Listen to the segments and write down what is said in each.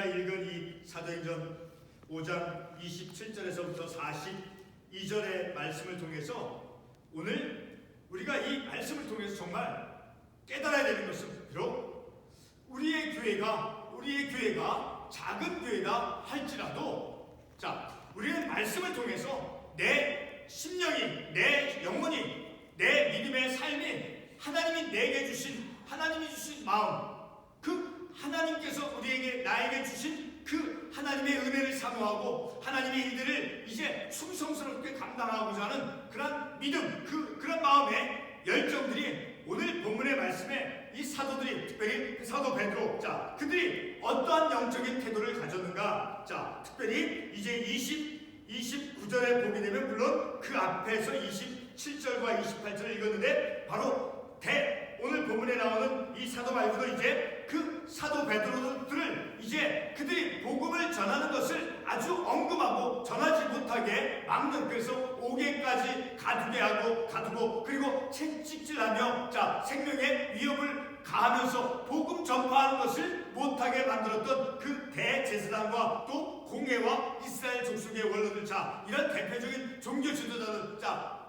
우리가 읽은 이 사도행전 5장 27절에서부터 42절의 말씀을 통해서 오늘 우리가 이 말씀을 통해서 정말 깨달아야 되는 것은 비록 우리의 교회가 우리의 교회가 작은 교회다 할지라도 자 우리는 말씀을 통해서 내 심령이 내 영혼이 내 믿음의 삶이 하나님이 내게 주신 하나님이 주신 마음 그 하나님께서 우리에게 나에게 주신 그 하나님의 은혜를 사모하고 하나님의 일들을 이제 충성스럽게 감당하고자 하는 그런 믿음 그 그런 마음의 열정들이 오늘 본문의 말씀에 이 사도들이 특별히 그 사도 베드로 자 그들이 어떠한 영적인 태도를 가졌는가? 자 특별히 이제 20 29절에 보게 되면 물론 그 앞에서 27절과 28절을 읽었는데 바로 대 오늘 본문에 나오는 이 사도 말고도 이제 그 사도 베드로들을 이제 그들이 복음을 전하는 것을 아주 언급하고 전하지 못하게 막는 그래서 5개까지 가두게 하고 가두고 그리고 채찍질하며 자 생명의 위협을 가하면서 복음 전파하는 것을 못하게 만들었던 그 대제사장과 또 공회와 이스라엘 족속의 원로들 자 이런 대표적인 종교 지도자들 자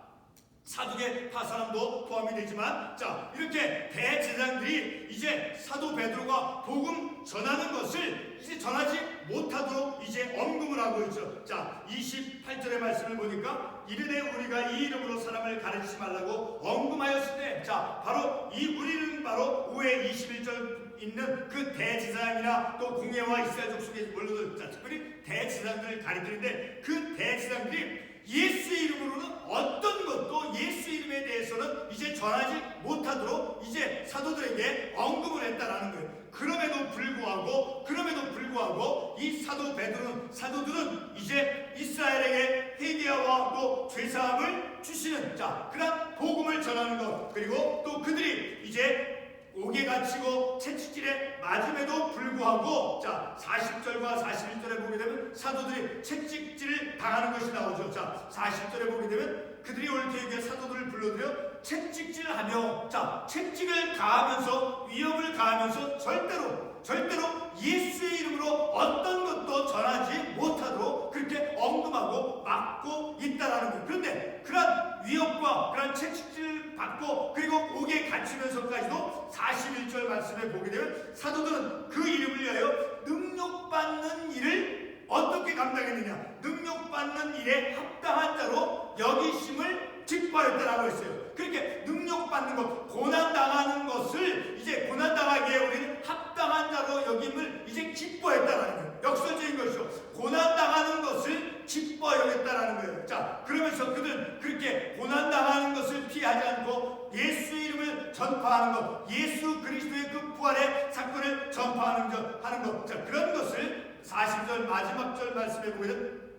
사두개 파사람도 포함이 되지만 자 이렇게 대제사장들이 이제 사도 베드로가 복음 전하는 것을 이제 전하지 못하도록 이제 언급을 하고 있죠. 자 28절의 말씀을 보니까 이르되 우리가 이 이름으로 사람을 가르치지 말라고 언급하였을 때 자 바로 이 우리는 바로 5회 21절 있는 그 대제사장이나 또 공예와 이스라엘 족속의 원로들 자 특별히 대제사장들을 가리키는데 그 대제사장들이 예수 이름으로는 어떤 것도 예수 이름에 대해서는 이제 전하지 못하도록 이제 사도들에게 언급을 했다라는 거예요. 그럼에도 불구하고 그럼에도 불구하고 이 사도 베드로는 사도들은 이제 이스라엘에게 회개와 또 죄사함을 주시는 자 그런 복음을 전하는 것 그리고 또 그들이 이제 옥에 갇히고 채찍질에 맞음에도 불구하고 자 40절과 41절에 보게 되면 사도들이 채찍질을 당하는 것이 나오죠. 자 40절에 보게 되면 그들이 올 때에 사도들을 불러들여 채찍질하며 자 채찍을 가하면서 위협을 가하면서 절대로 절대로 예수의 이름으로 어떤 것도 전하지 못하도록 그렇게 언급하고 막고 있다라는 거예요. 그런데 그런 위협과 그런 채찍질 받고 그리고 옥에 갇히면서까지도 41절 말씀에 보게 되면 사도들은 그 이름을 위하여 능력받는 일을 어떻게 감당했느냐? 능력받는 일에 합당한 자로 여기심을 직보했다라고 했어요. 그렇게 능력받는 것, 고난당하는 것을 이제 고난당하기에 우리는 합당한 자로 여김을 이제 기뻐했다라는 거예요. 역설적인 것이죠. 고난당하는 것을 기뻐 여겼다라는 거예요. 자, 그러면서 그들은 그렇게 고난당하는 것을 피하지 않고 예수 이름을 전파하는 것, 예수 그리스도의 그 부활의 사건을 전파하는 것, 하는 것. 자, 그런 것을 40절 마지막 절 말씀에 보면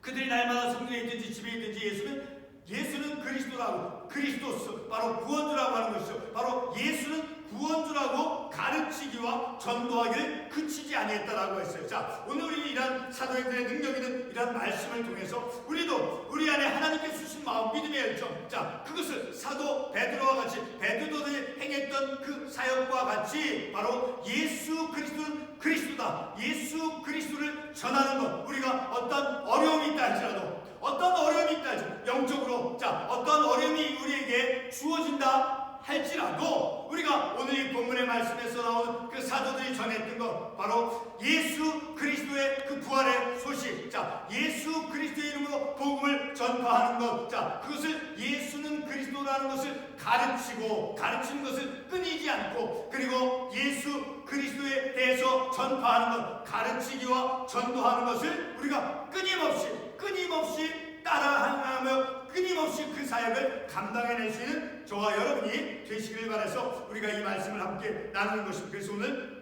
그들이 날마다 성전에 있든지 집에 있든지 예수는 예수는 그리스도라고 그리스도스 바로 구원주라고 하는 것이죠. 바로 예수는 구원주라고 가르치기와 전도하기를 그치지 아니했다라고 했어요. 자, 오늘 우리 이런 사도행전의 능력 있는 이런 말씀을 통해서 우리도 우리 안에 하나님께 주신 마음 믿음의 열정, 자, 그것을 사도 베드로와 같이 베드로들이 행했던 그 사역과 같이 바로 예수 그리스도는 그리스도다. 예수 그리스도를 전하는 것. 우리가 어떤 어려움이 있다 할지라도 어떤 어려움이 있다 할지라도 영적으로 자 어떤 어려움이 우리에게 주어진다 할지라도 우리가 오늘 이 본문의 말씀에서 나온 그 사도들이 전했던 것 바로 예수 그리스도의 그 부활의 소식. 자 예수 그리스도의 이름으로 복음을 전파하는 것자 그것을 예수는 그리스도라는 것을 가르치고 가르치는 것을 끊이지 않고 그리고 예수 그리스도에 대해서 전파하는 것 가르치기와 전도하는 것을 우리가 끊임없이 끊임없이 따라하며 끊임없이 그 사역을 감당해낼 수 있는 저와 여러분이 되시길 바라서 우리가 이 말씀을 함께 나누는 것입니다. 그래서 오늘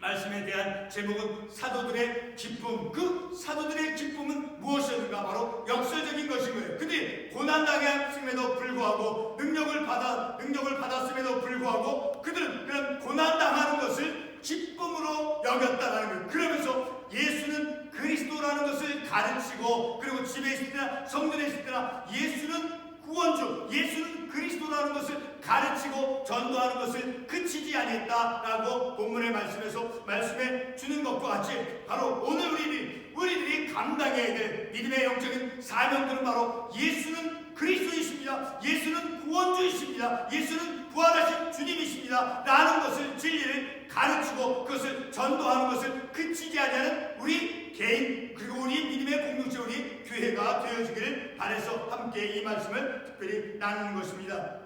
말씀에 대한 제목은 사도들의 기쁨. 그 사도들의 기쁨은 무엇이었는가? 바로 역설적인 것인 거예요. 그들이 고난 당했음에도 불구하고 능력을 받아 능력을 받았음에도 불구하고 그들은 그런 고난 당하는 것을 기쁨으로 여겼다라는 거예요. 그러면서 예수는 그리스도라는 것을 가르치고 그리고 집에 있을 때나 성전에 있을 때나 예수는 구원주, 예수는 그리스도라는 것을 가르치고 전도하는 것을 그치지 아니했다라고 본문의 말씀에서 말씀해 주는 것과 같이 바로 오늘 우리들이 우리들이 감당해야 될 믿음의 영적인 사명들은 바로 예수는 그리스도이십니다. 예수는 구원주이십니다. 예수는 부활하신 주님이십니다. 라는 것을 진리를 가르치고 그것을 전도하는 것을 그치지 아니하는 우리 개인 그리고 우리 믿음의 공동체 우리 교회가 되어주기를 바래서 함께 이 말씀을 특별히 나누는 것입니다.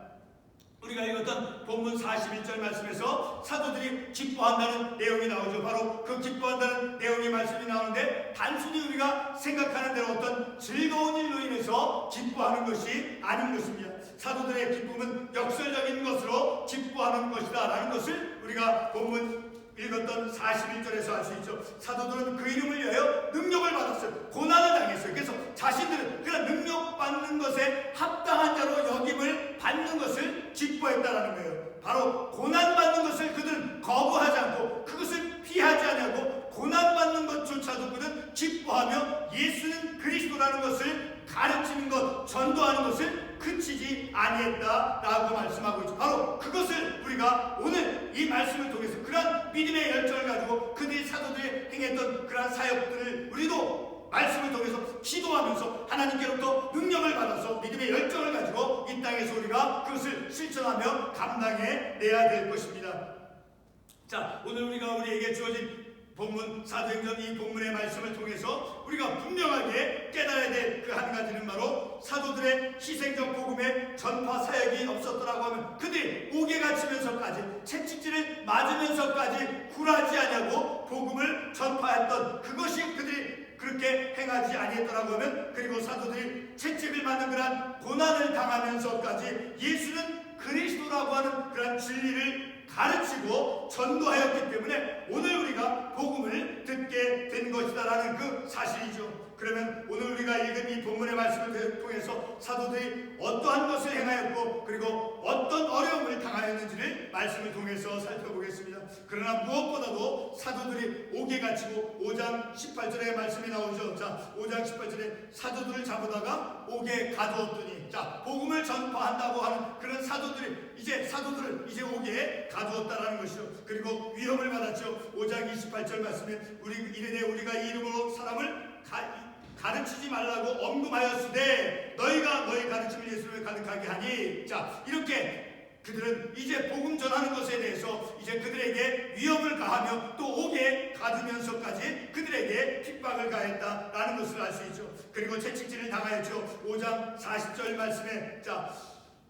우리가 읽었던 본문 41절 말씀에서 사도들이 기뻐한다는 내용이 나오죠. 바로 그 기뻐한다는 내용의 말씀이 나오는데 단순히 우리가 생각하는 대로 어떤 즐거운 일로 인해서 기뻐하는 것이 아닌 것입니다. 사도들의 기쁨은 역설적인 것으로 기뻐하는 것이다 라는 것을 우리가 본문 읽었던 41절에서 알 수 있죠. 사도들은 그 이름을 위하여 능력을 받았어요. 고난을 당했어요. 그래서 자신들은 그런 능력 받는 것에 합당한 자로 여김을 받는 것을 기뻐했다라는 거예요. 바로 고난 받는 것을 그들은 거부하지 않고 그것을 피하지 않냐고 고난 받는 것조차도 그들은 기뻐하며 예수는 그리스도라는 것을 가르치는 것, 전도하는 것을 그치지 아니했다라고 말씀하고 있죠. 바로 그것을 우리가 오늘 이 말씀을 통해서 그러한 믿음의 열정을 가지고 그들이 사도들이 행했던 그러한 사역들을 우리도 말씀을 통해서 기도하면서 하나님께로부터 능력을 받아서 믿음의 열정을 가지고 이 땅에서 우리가 그것을 실천하며 감당해 내야 될 것입니다. 자, 오늘 우리가 우리에게 주어진 본문 사도행전 이 본문의 말씀을 통해서 우리가 분명하게 깨달아야 될 그 한 가지는 바로 사도들의 희생적 복음의 전파 사역 이 없었더라고 하면 그들이 옥에 갇히면서까지 채찍질을 맞으면서까지 굴하지 아니하고 복음을 전파했던 그것이 그들이 그렇게 행하지 아니했더라고 하면 그리고 사도들이 채찍을 맞는 그러한 고난을 당하면서까지 예수는 그리스도라고 하는 그러한 진리를 가르치고 전도하였기 때문에 오늘 우리가 복음을 듣게 된 것이다라는 그 사실이죠. 그러면 오늘 우리가 읽은 이 본문의 말씀을 통해서 사도들이 어떠한 것을 행하였고 그리고 어떤 어려움을 당하였는지를 말씀을 통해서 살펴보겠습니다. 그러나 무엇보다도 사도들이 옥에 갇히고 5장 18절의 말씀이 나오죠. 자, 5장 18절에 사도들을 잡아다가 옥에 가두었더니 자, 복음을 전파한다고 하는 그런 사도들이 이제 사도들을 이제 옥에 가두었다라는 것이죠. 그리고 위험을 받았죠. 5장 28절 말씀에 우리 이르되 우리가 이 이름으로 사람을 가, 가르치지 말라고 언급하였으되 너희가 너희 가르침을 예수를 가득하게 하니 자 이렇게 그들은 이제 복음 전하는 것에 대해서 이제 그들에게 위험을 가하며 또 옥에 가두면서까지 그들에게 핍박을 가했다라는 것을 알 수 있죠. 그리고 채찍질을 당하였죠. 5장 40절 말씀에 자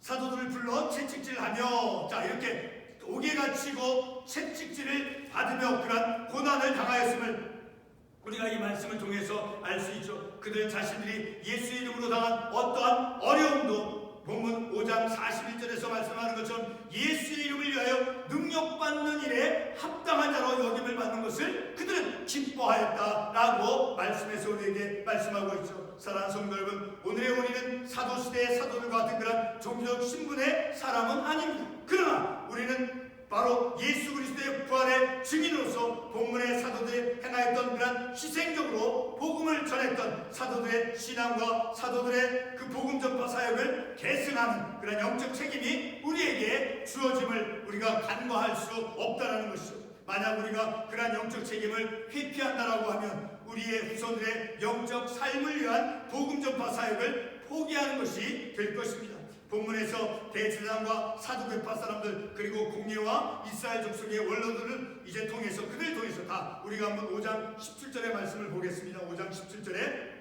사도들을 불러 채찍질하며 자 이렇게 옥에 갇히고 채찍질을 받으며 그러한 고난을 당하였음을 우리가 이 말씀을 통해서 알 수 있죠. 그들 자신들이 예수 이름으로 당한 어떠한 어려움도 본문 5장 41절에서 말씀하는 것처럼 예수 이름을 위하여 능력받는 일에 합당한 자로 여김을 받는 것을 그들은 기뻐하였다라고 말씀해서 우리에게 말씀하고 있죠. 사랑하는 성도 여러분, 오늘의 우리는 사도시대의 사도들과 같은 그런 종교적 신분의 사람은 아닙니다. 그러나 우리는 바로 예수 그리스도의 부활의 증인으로서 본문의 사도들이 행하였던 그런 희생적으로 복음을 전했던 사도들의 신앙과 사도들의 그 복음 전파 사역을 계승하는 그런 영적 책임이 우리에게 주어짐을 우리가 간과할 수 없다라는 것이죠. 만약 우리가 그러한 영적 책임을 회피한다라고 하면 우리의 후손들의 영적 삶을 위한 복음 전파 사역을 포기하는 것이 될 것입니다. 본문에서 대제사장과 사두개파 사람들 그리고 공예와 이스라엘 족속의 원로들을 이제 통해서 그들 통해서 다 우리가 한번 5장 17절의 말씀을 보겠습니다. 5장 17절에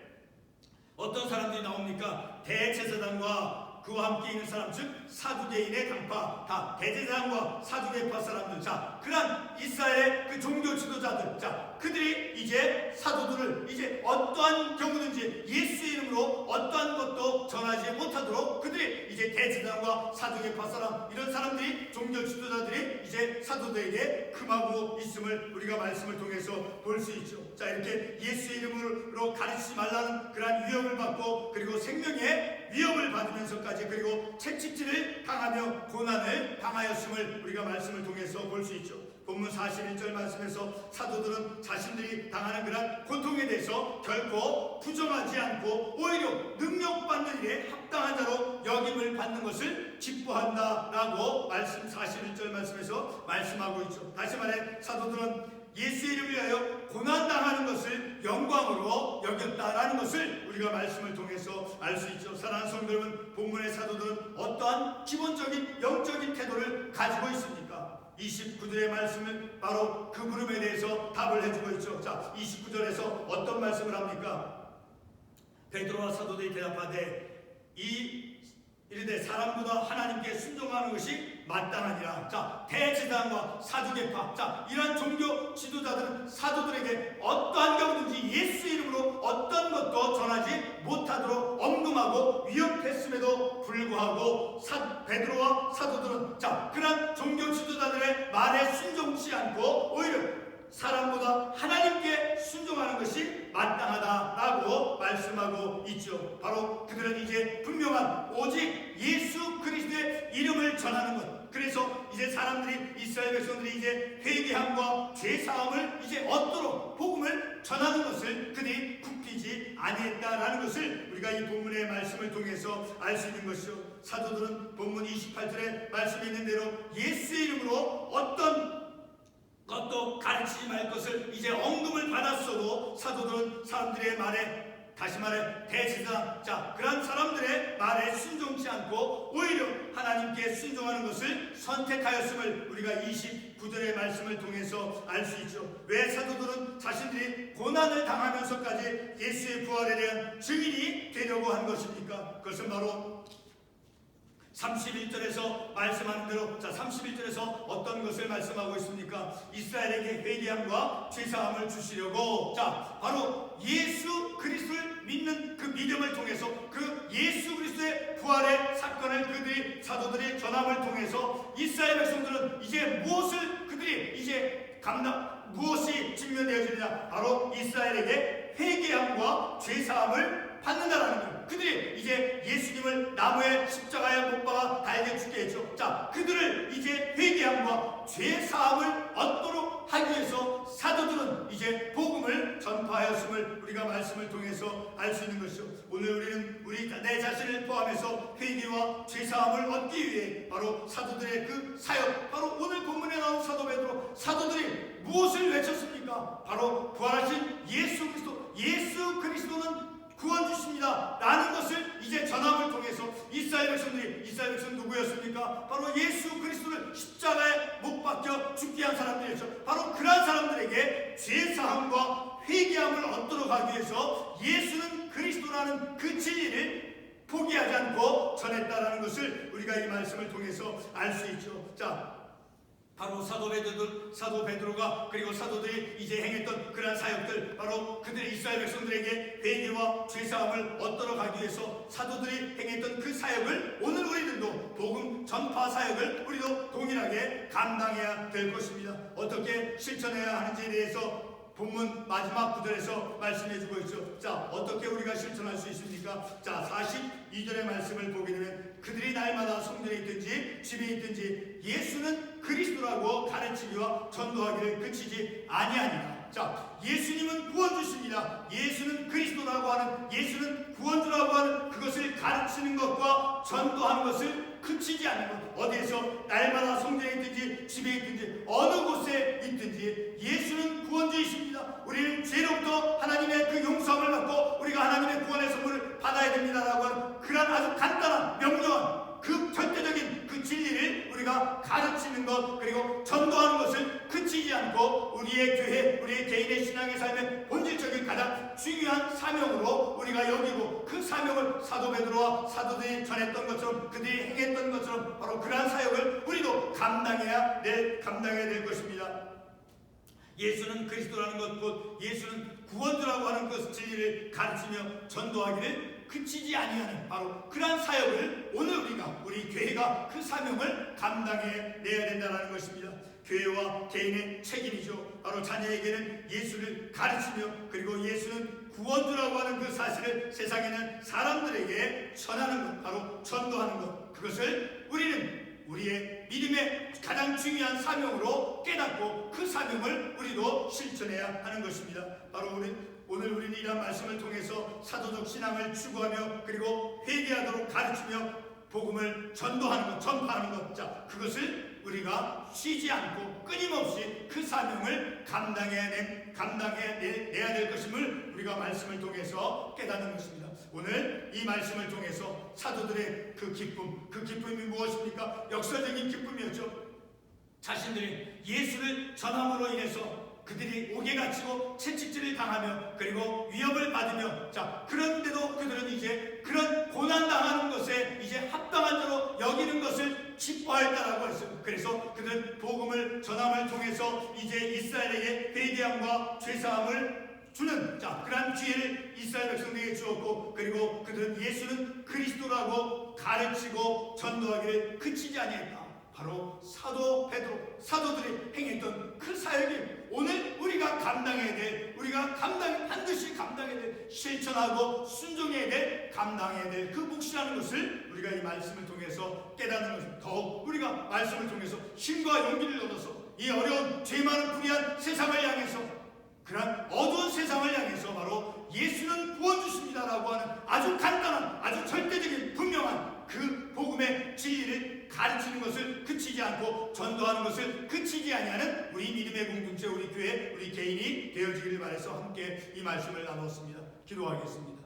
어떤 사람들이 나옵니까? 대제사장과 그와 함께 있는 사람 즉 사두개인의 당파 다 대제사장과 사두개파 사람들. 자 그런 이스라엘의 그 종교 지도자들. 자 그들이 이제 사도들을 이제 어떠한 경우든지 예수 이름으로 어떠한 것도 전하지 못하도록 그들이 이제 대제사장과 사두개파 사람 이런 사람들이 종교 지도자들이 이제 사도들에게 금하고 있음을 우리가 말씀을 통해서 볼 수 있죠. 자 이렇게 예수 이름으로 가르치지 말라는 그러한 위협을 받고 그리고 생명의 위협을 받으면서까지 그리고 채찍질을 당하며 고난을 당하였음을 우리가 말씀을 통해서 볼 수 있죠. 본문 41절 말씀에서 사도들은 자신들이 당하는 그런 고통에 대해서 결코 부정하지 않고 오히려 능력받는 일에 합당한 자로 여김을 받는 것을 기뻐한다라고 말씀 41절 말씀에서 말씀하고 있죠. 다시 말해 사도들은 예수 이름을 위하여 고난당하는 것을 영광으로 여겼다라는 것을 우리가 말씀을 통해서 알 수 있죠. 사랑하는 성도 여러분, 본문의 사도들은 어떠한 기본적인 영적인 태도를 가지고 있습니까? 29절의 말씀은 바로 그 물음에 대해서 답을 해주고 있죠. 자, 29절에서 어떤 말씀을 합니까? 베드로와 사도들이 대답하되 이 이르되 사람보다 하나님께 순종하는 것이 마땅하니라. 자, 대제사장과 사두개파. 자, 이러한 종교 지도자들은 사도들에게 어떠한 경우든지 예수 이름으로 어떤 것도 전하지 못하도록 엄금하고 위협했음에도 불구하고 사, 베드로와 사도들은 자, 그러한 종교 지도자들의 말에 순종치 않고 오히려 사람보다 하나님께 순종하는 것이 마땅하다라고 말씀하고 있죠. 바로 그들은 이제 분명한 오직 예수 그리스도의 이름을 전하는 것. 그래서 이제 사람들이 이스라엘 백성들이 이제 회개함과 죄 사함을 이제 얻도록 복음을 전하는 것을 그들이 굽히지 아니했다라는 것을 우리가 이 본문의 말씀을 통해서 알 수 있는 것이죠. 사도들은 본문 28절에 말씀이 있는 대로 예수 이름으로 어떤 것도 가르치지 말 것을 이제 언급을 받았어도 사도들은 사람들의 말에 다시 말해 대지사 자 그런 사람들의 말에 순종치 않고 오히려 하나님께 순종하는 것을 선택하였음을 우리가 29절의 말씀을 통해서 알 수 있죠. 왜 사도들은 자신들이 고난을 당하면서까지 예수의 부활에 대한 증인이 되려고 한 것입니까? 그것은 바로 31절에서 말씀하는 대로 자 31절에서 어떤 것을 말씀하고 있습니까? 이스라엘에게 회개함과 죄사함을 주시려고 자 바로 예수 그리스도를 믿는 그 믿음을 통해서 그 예수 그리스도의 부활의 사건을 그들이 사도들이 전함을 통해서 이스라엘 백성들은 이제 무엇을 그들이 이제 감당 무엇이 직면되어지느냐 바로 이스라엘에게 회개함과 죄사함을 받는다라는 거예요. 그들이 이제 예수님을 나무의 십자가에 못 박아 달게 죽게 했죠. 자, 그들을 이제 회개함과 죄 사함을 얻도록 하기 위해서 사도들은 이제 복음을 전파하였음을 우리가 말씀을 통해서 알 수 있는 것이죠. 오늘 우리는 우리 내 자신을 포함해서 회개와 죄 사함을 얻기 위해 바로 사도들의 그 사역, 바로 오늘 본문에 나온 사도 베드로 사도들이 무엇을 외쳤습니까? 바로 부활하신 예수 그리스도, 예수 그리스도는 구원 주십니다. 라는 것을 이제 전함을 통해서 이스라엘 백성들이 이스라엘 백성 누구였습니까? 바로 예수 그리스도를 십자가에 못 박혀 죽게 한 사람들이었죠. 바로 그러한 사람들에게 죄 사함과 회개함을 얻도록 하기 위해서 예수는 그리스도라는 그 진리를 포기하지 않고 전했다라는 것을 우리가 이 말씀을 통해서 알 수 있죠. 자, 바로 사도 베드로, 사도 베드로가 그리고 사도들이 이제 행했던 그러한 사역들 바로 그들의 이스라엘 백성들에게 회개와 죄사함을 얻도록 하기 위해서 사도들이 행했던 그 사역을 오늘 우리들도 복음 전파 사역을 우리도 동일하게 감당해야 될 것입니다. 어떻게 실천해야 하는지에 대해서 본문 마지막 구절에서 말씀해 주고 있죠. 자, 어떻게 우리가 실천할 수 있습니까? 자, 42절의 말씀을 보게 되면 그들이 날마다 성전에 있든지 집에 있든지 예수는 그리스도라고 가르치기와 전도하기를 그치지 아니하니라. 자, 예수님은 구원주십니다. 예수는 그리스도라고 하는 예수는 구원주라고 하는 그것을 가르치는 것과 전도하는 것을 그치지 않는 것. 어디에서 날마다 성전에 있든지 집에 있든지 어느 곳에 있든지 예수는 구원주이십니다. 우리는 죄로부터 하나님의 그 용서함을 받고 우리가 하나님의 구원의 선물을 받아야 됩니다라고 하는 그런 아주 간단한 명료한 그 절대적인 그 진리를 우리가 가르치는 것 그리고 전도하는 것을 그치지 않고 우리의 교회 우리의 개인의 신앙의 삶의 본질적인 가장 중요한 사명으로 우리가 여기고 그 사명을 사도 베드로와 사도들이 전했던 것처럼 그들이 행했던 것처럼 바로 그러한 사역을 우리도 감당해야 될 감당해야 될 것입니다. 예수는 그리스도라는 것, 곧 예수는 구원주라고 하는 그 진리를 가르치며 전도하기를 그치지 아니하는 바로 그러한 사역을 오늘 우리가 우리 교회가 그 사명을 감당해 내야 된다는 것입니다. 교회와 개인의 책임이죠. 바로 자녀에게는 예수를 가르치며 그리고 예수는 구원주라고 하는 그 사실을 세상에는 사람들에게 전하는 것, 바로 전도하는 것. 그것을 우리는 우리의 믿음의 가장 중요한 사명으로 깨닫고 그 사명을 우리도 실천해야 하는 것입니다. 바로 우리 오늘 우리는 이런 말씀을 통해서 사도적 신앙을 추구하며 그리고 회개하도록 가르치며 복음을 전도하는 것, 전파하는 것, 자 그것을 우리가 쉬지 않고 끊임없이 그 사명을 감당해야 내, 감당해내야 될 것임을 우리가 말씀을 통해서 깨닫는 것입니다. 오늘 이 말씀을 통해서 사도들의 그 기쁨, 그 기쁨이 무엇입니까? 역설적인 기쁨이었죠. 자신들이 예수를 전함으로 인해서 그들이 옥에 갇히고 채찍질을 당하며 그리고 위협을 받으며 자 그런데도 그들은 이제 그런 고난 당하는 것에 이제 합당한 자로 여기는 것을 기뻐했다라고 했어요. 그래서 그들은 복음을 전함을 통해서 이제 이스라엘에게 회개함과 죄사함을 주는 자 그러한 기회를 이스라엘 백성들에게 주었고 그리고 그들은 예수는 그리스도라고 가르치고 전도하기를 그치지 아니했다. 바로 사도 베드로 사도들이 행했던 그 사역이 오늘 우리가 감당해야 될 우리가 감당 반드시 감당해야 될 실천하고 순종해야 될 감당해야 될 그 몫이라는 것을 우리가 이 말씀을 통해서 깨닫는 것입니다. 더욱 우리가 말씀을 통해서 힘과 용기를 얻어서 이 어려운 죄 많은 불의한 세상을 향해서 그런 어두운 세상을 향해서 바로 예수는 구원 주십니다라고 하는 아주 간단한 아주 절대적인 분명한 그 복음의 진리를 가르치는 것을 그치지 않고 전도하는 것을 그치지 아니하는 우리 믿음의 공동체 우리 교회 우리 개인이 되어지기를 바라서 함께 이 말씀을 나눴습니다. 기도하겠습니다.